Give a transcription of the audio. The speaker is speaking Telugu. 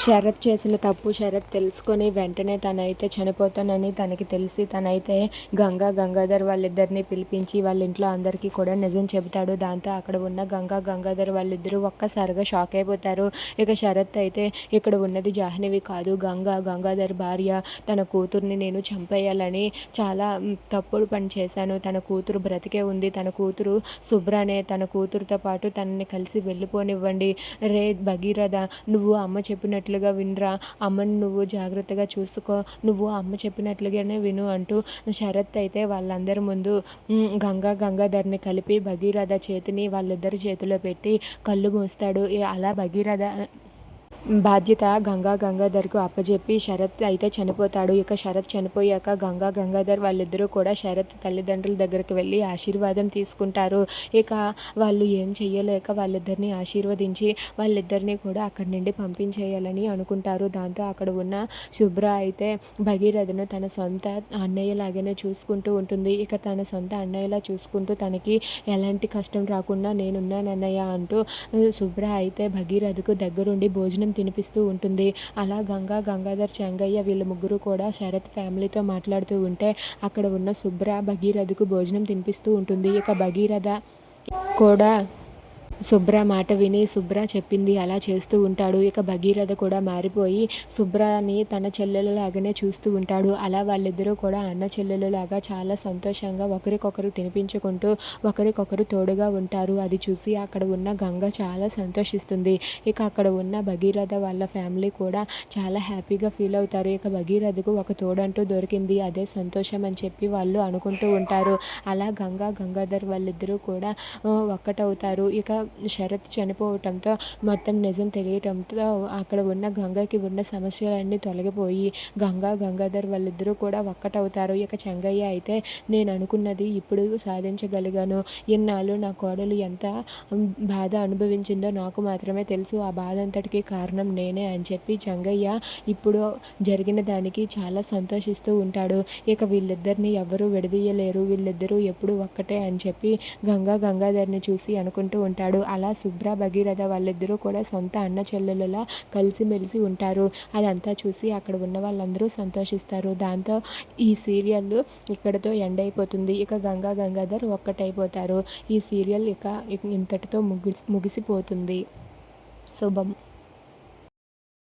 శరత్ చేసిన తప్పు శరత్ తెలుసుకొని వెంటనే తనైతే చనిపోతానని తనకి తెలిసి తనైతే గంగా గంగాధర్ వాళ్ళిద్దరిని పిలిపించి వాళ్ళ ఇంట్లో అందరికీ కూడా నిజం చెబుతాడు. దాంతో అక్కడ ఉన్న గంగా గంగాధర్ వాళ్ళిద్దరూ ఒక్కసారిగా షాక్ అయిపోతారు. ఇక శరత్ అయితే ఇక్కడ ఉన్నది జాహ్నవి కాదు. గంగా గంగాధర్ భార్య తన కూతుర్ని నేను చంపేయాలని చాలా తప్పుడు పని చేశాను. తన కూతురు బ్రతికే ఉంది. తన కూతురు శుభ్రనే తన కూతురుతో పాటు తనని కలిసి వెళ్ళిపోనివ్వండి. రే భగీరథ నువ్వు అమ్మ చెప్పినట్లుగా వినరా. అమ్మని నువ్వు జాగ్రత్తగా చూసుకో. నువ్వు అమ్మ చెప్పినట్లుగానే విను అంటూ శరత్ అయితే వాళ్ళందరి ముందు గంగా గంగాధర్ని కలిపి భగీరథ చేతిని వాళ్ళిద్దరి చేతిలో పెట్టి కళ్ళు మూస్తాడు. అలా భగీరథ బాధ్యత గంగా గంగాధర్కు అప్పజెప్పి శరత్ అయితే చనిపోతాడు. ఇక శరత్ చనిపోయాక గంగా గంగాధర్ వాళ్ళిద్దరూ కూడా శరత్ తల్లిదండ్రుల దగ్గరికి వెళ్ళి ఆశీర్వాదం తీసుకుంటారు. ఇక వాళ్ళు ఏం చేయలేక వాళ్ళిద్దరిని ఆశీర్వదించి వాళ్ళిద్దరిని కూడా అక్కడి నుండి పంపించేయాలని అనుకుంటారు. దాంతో అక్కడ ఉన్న శుభ్ర అయితే భగీరథను తన సొంత అన్నయ్యలాగానే చూసుకుంటూ ఉంటుంది. ఇక తన సొంత అన్నయ్యలా చూసుకుంటూ తనకి ఎలాంటి కష్టం రాకుండా నేనున్నానన్నయ్య అంటూ శుభ్ర అయితే భగీరథకు దగ్గరుండి భోజనం తినిపిస్తూ ఉంటుంది. అలా గంగా గంగాధర్ చెంగయ్య వీళ్ళ ముగ్గురు కూడా శరత్ ఫ్యామిలీతో మాట్లాడుతూ ఉంటే అక్కడ ఉన్న శుభ్ర భగీరథకు భోజనం తినిపిస్తూ ఉంటుంది. ఇక భగీరథ కూడా శుభ్ర మాట విని శుభ్ర చెప్పింది అలా చేస్తూ ఉంటాడు. ఇక భగీరథ కూడా మారిపోయి శుభ్రని తన చెల్లెలలాగానే చూస్తూ ఉంటాడు. అలా వాళ్ళిద్దరూ కూడా అన్న చెల్లెలలాగా చాలా సంతోషంగా ఒకరికొకరు తినిపించుకుంటూ ఒకరికొకరు తోడుగా ఉంటారు. అది చూసి అక్కడ ఉన్న గంగ చాలా సంతోషిస్తుంది. ఇక అక్కడ ఉన్న భగీరథ వాళ్ళ ఫ్యామిలీ కూడా చాలా హ్యాపీగా ఫీల్ అవుతారు. ఇక భగీరథకు ఒక తోడంటూ దొరికింది. అదే సంతోషం అని చెప్పి వాళ్ళు అనుకుంటూ ఉంటారు. అలా గంగా గంగాధర్ వాళ్ళిద్దరూ కూడా ఒక్కటవుతారు. ఇక శరత్ చనిపోవటంతో మొత్తం నిజం తెలియటంతో అక్కడ ఉన్న గంగకి ఉన్న సమస్యలన్నీ తొలగిపోయి గంగా గంగాధర్ వాళ్ళిద్దరూ కూడా ఒక్కటవుతారు. ఇక చెంగయ్య అయితే నేను అనుకున్నది ఇప్పుడు సాధించగలిగాను. ఇన్నాళ్ళు నా కోడలు ఎంత బాధ అనుభవించిందో నాకు మాత్రమే తెలుసు. ఆ బాధ అంతటికి కారణం నేనే అని చెప్పి చెంగయ్య ఇప్పుడు జరిగిన దానికి చాలా సంతోషిస్తూ ఉంటాడు. ఇక వీళ్ళిద్దరిని ఎవరూ విడదీయలేరు. వీళ్ళిద్దరూ ఎప్పుడు ఒక్కటే అని చెప్పి గంగా గంగాధర్ని చూసి అనుకుంటూ ఉంటాడు. అలా శుభ్ర భగీరథ వాళ్ళిద్దరూ కూడా సొంత అన్న చెల్లెలలా కలిసిమెలిసి ఉంటారు. అదంతా చూసి అక్కడ ఉన్న వాళ్ళందరూ సంతోషిస్తారు. దాంతో ఈ సీరియల్ ఇక్కడితో ఎండ్ అయిపోతుంది. ఇక గంగా గంగాధర్ ఒక్కటైపోతారు. ఈ సీరియల్ ఇక ఇంతటితో ముగిసి ముగిసిపోతుంది. శుభం.